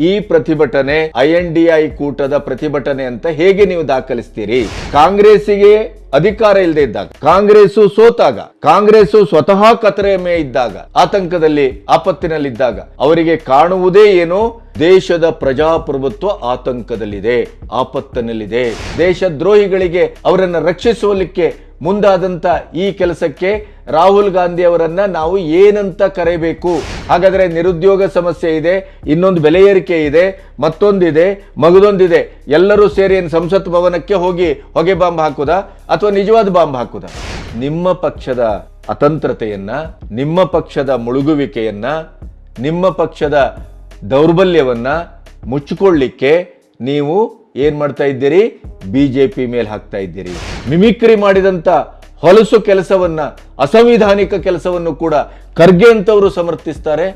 ಈ ಪ್ರತಿಭಟನೆ I N ಕೂಟದ ಪ್ರತಿಭಟನೆ ಅಂತ ಹೇಗೆ ನೀವು ದಾಖಲಿಸ್ತೀರಿ? ಕಾಂಗ್ರೆಸ್ಸಿಗೆ ಅಧಿಕಾರ ಇಲ್ಲದೆ ಇದ್ದಾಗ ಕಾಂಗ್ರೆಸ್ ಸೋತಾಗ ಕಾಂಗ್ರೆಸ್ ಸ್ವತಃ ಕತರೆಯ ಮೇ ಇದ್ದಾಗ, ಆತಂಕದಲ್ಲಿ, ಆಪತ್ತಿನಲ್ಲಿದ್ದಾಗ ಅವರಿಗೆ ಕಾಣುವುದೇ ಏನು? ದೇಶದ ಪ್ರಜಾಪ್ರಭುತ್ವ ಆತಂಕದಲ್ಲಿದೆ, ಆಪತ್ತಿನಲ್ಲಿದೆ. ದೇಶದ್ರೋಹಿಗಳಿಗೆ ಅವರನ್ನು ರಕ್ಷಿಸುವಲಿಕ್ಕೆ ಮುಂದಾದಂತ ಈ ಕೆಲಸಕ್ಕೆ ರಾಹುಲ್ ಗಾಂಧಿ ಅವರನ್ನ ನಾವು ಏನಂತ ಕರೆಯಬೇಕು ಹಾಗಾದ್ರೆ ನಿರುದ್ಯೋಗ ಸಮಸ್ಯೆ ಇದೆ, ಇನ್ನೊಂದು ಬೆಲೆ ಏರಿಕೆ ಇದೆ, ಮತ್ತೊಂದಿದೆ, ಮಗದೊಂದಿದೆ, ಎಲ್ಲರೂ ಸೇರಿ ಸಂಸತ್ ಭವನಕ್ಕೆ ಹೋಗಿ ಹೊಗೆ ಬಾಂಬ್ ಹಾಕುದ ಅಥವಾ ನಿಜವಾದ ಬಾಂಬ್ ಹಾಕುದ? ನಿಮ್ಮ ಪಕ್ಷದ ಅತಂತ್ರತೆಯನ್ನ, ನಿಮ್ಮ ಪಕ್ಷದ ಮುಳುಗುವಿಕೆಯನ್ನ, ನಿಮ್ಮ ಪಕ್ಷದ ದೌರ್ಬಲ್ಯವನ್ನ ಮುಚ್ಚಿಕೊಳ್ಳಿಕ್ಕೆ ನೀವು ಏನ್ ಮಾಡ್ತಾ ಇದ್ದೀರಿ? ಬಿಜೆಪಿ ಮೇಲೆ ಹಾಕ್ತಾ ಇದ್ದೀರಿ. ಮಿಮಿಕ್ರಿ ಮಾಡಿದಂತ ಹೊಲಸು ಕೆಲಸವನ್ನ, ಅಸಂವಿಧಾನಿಕ ಕೆಲಸವನ್ನು ಕೂಡ ಖರ್ಗೆ ಅಂತವರು ಸಮರ್ಥಿಸ್ತಾರೆ.